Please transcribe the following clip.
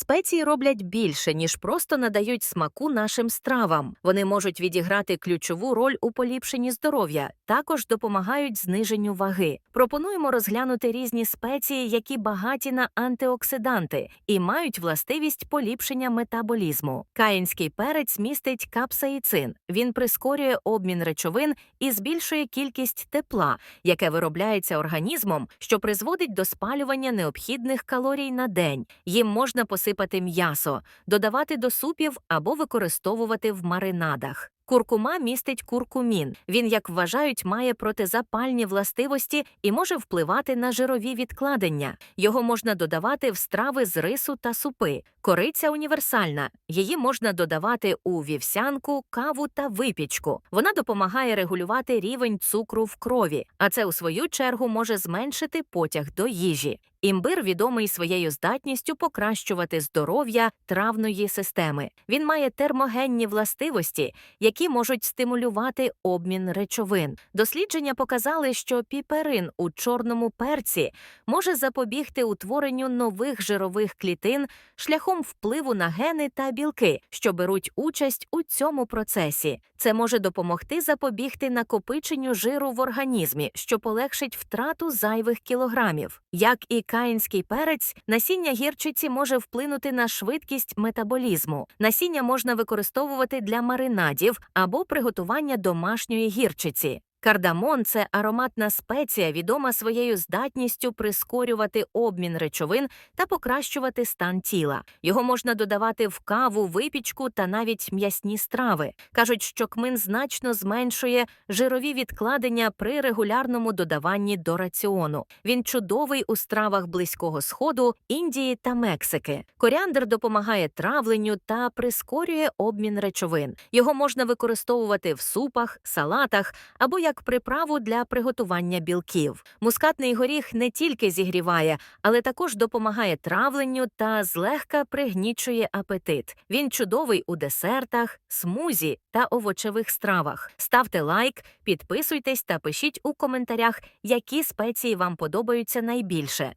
Спеції роблять більше, ніж просто надають смаку нашим стравам. Вони можуть відіграти ключову роль у поліпшенні здоров'я, також допомагають зниженню ваги. Пропонуємо розглянути різні спеції, які багаті на антиоксиданти і мають властивість поліпшення метаболізму. Каїнський перець містить капсаїцин. Він прискорює обмін речовин і збільшує кількість тепла, яке виробляється організмом, що призводить до спалювання необхідних калорій на день. Їм можна посипати м'ясо, додавати до супів або використовувати в маринадах. Куркума містить куркумін. Він, як вважають, має протизапальні властивості і може впливати на жирові відкладення. Його можна додавати в страви з рису та супи. Кориця універсальна. Її можна додавати у вівсянку, каву та випічку. Вона допомагає регулювати рівень цукру в крові, а це у свою чергу може зменшити потяг до їжі. Імбир відомий своєю здатністю покращувати здоров'я травної системи. Він має термогенні властивості, які можуть стимулювати обмін речовин. Дослідження показали, що піперин у чорному перці може запобігти утворенню нових жирових клітин шляхом впливу на гени та білки, що беруть участь у цьому процесі. Це може допомогти запобігти накопиченню жиру в організмі, що полегшить втрату зайвих кілограмів. Як і каїнський перець, насіння гірчиці може вплинути на швидкість метаболізму. Насіння можна використовувати для маринадів або приготування домашньої гірчиці. Кардамон це ароматна спеція, відома своєю здатністю прискорювати обмін речовин та покращувати стан тіла. Його можна додавати в каву, випічку та навіть м'ясні страви. Кажуть, що кмин значно зменшує жирові відкладення при регулярному додаванні до раціону. Він чудовий у стравах Близького Сходу, Індії та Мексики. Коріандр допомагає травленню та прискорює обмін речовин. Його можна використовувати в супах, салатах або як приправу для приготування білків. Мускатний горіх не тільки зігріває, але також допомагає травленню та злегка пригнічує апетит. Він чудовий у десертах, смузі та овочевих стравах. Ставте лайк, підписуйтесь та пишіть у коментарях, які спеції вам подобаються найбільше.